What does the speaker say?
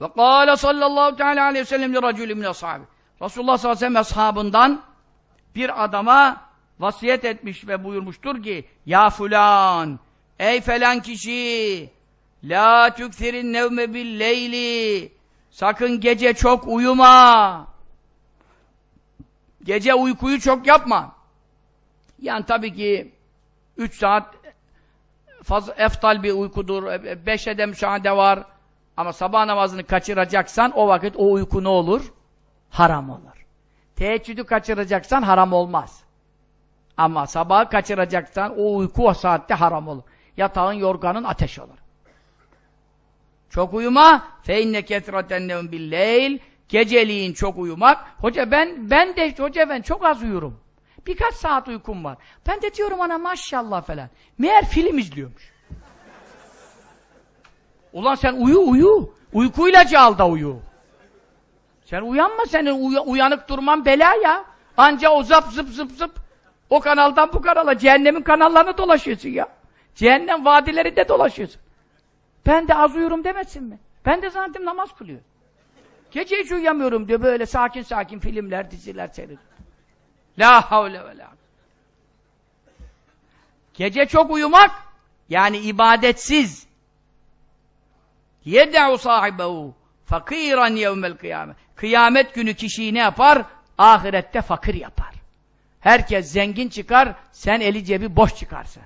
Ve kâle sallallahu teala aleyhi ve sellem racülü min ashabi. Resulullah sallallahu aleyhi ve sellem ashabından bir adama vasiyet etmiş ve buyurmuştur ki Ya fulan, ey falan kişi La tükserin nevme bil leyli Sakın gece çok uyuma. Gece uykuyu çok yapma. Yani tabii ki 3 saat fazla eftal bir uykudur. 5'e de müsaade var. Ama sabah namazını kaçıracaksan o vakit o uyku ne olur? Haram olur. Teheccüdü kaçıracaksan haram olmaz. Ama sabahı kaçıracaksan o uyku o saatte haram olur. Yatağın, yorganın ateş olur. Çok uyuma fe inne kesraten nevm billeyl geceliğin çok uyumak. Hoca ben ben de hoca ben çok az uyurum. Birkaç saat uykum var. Ben de diyorum ana maşallah falan. Meğer film izliyormuş. Ulan sen uyu uyu. Uyku ilacı al da uyu. Sen uyanma senin uya, uyanık durman bela ya. Anca o zap zıp zıp zıp o kanaldan bu kanala cehennemin kanallarını dolaşıyorsun ya. Cehennem vadilerinde dolaşıyorsun. Ben de az uyurum demesin mi? Ben de zannettim namaz kılıyor. Gece hiç uyuyamıyorum diyor böyle sakin sakin filmler, diziler seyrediyor. La havle ve la. Gece çok uyumak yani ibadetsiz yed'u sahibehu fakiran yevmel kıyamet. Kıyamet günü kişiyi ne yapar? Ahirette fakir yapar. Herkes zengin çıkar, sen eli cebi boş çıkarsın.